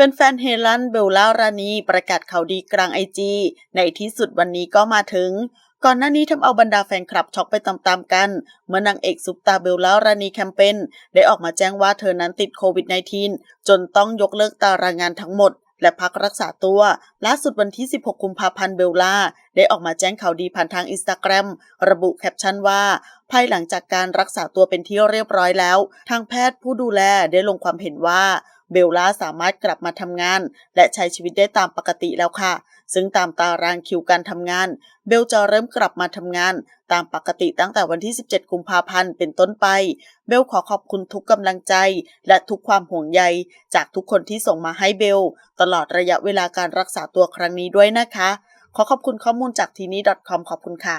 แฟนๆ เฮลันเบลล่ารานีประกาศข่าวดีกลางไอจีในที่สุดวันนี้ก็มาถึง ก่อนหน้านี้ทำเอาบรรดาแฟนคลับช็อกไปตามๆกัน เมื่อนางเอกซุปตาเบลล่ารานีแคมเปญได้ออกมาแจ้งว่าเธอนั้นติดโควิด -19 จนต้องยกเลิกตารางงานทั้งหมดและพักรักษาตัวล่าสุดวันที่ 16 กุมภาพันธ์เบลล่า ได้ออกมาแจ้งข่าวดีผ่านทางอินสตาแกรมระบุแคปชั่นว่า ภายหลังจากการรักษาตัวเป็นที่เรียบร้อยแล้ว ทางแพทย์ผู้ดูแลได้ลงความเห็นว่า เบลล่าสามารถกลับมาทำงาน และใช้ชีวิตได้ตามปกติแล้วค่ะ ซึ่งตามตารางคิวการทำงาน เบลจะเริ่มกลับมาทำงาน ตามปกติตั้งแต่วันที่ 17 กุมภาพันธ์เป็นต้นไป เบลขอขอบคุณทุกกำลังใจ และทุกความห่วงใย จากทุกคนที่ส่งมาให้เบล ตลอดระยะเวลาการรักษาตัวครั้งนี้ด้วยนะคะ ขอขอบคุณข้อมูลจากทีนี้ .com ขอบคุณค่ะ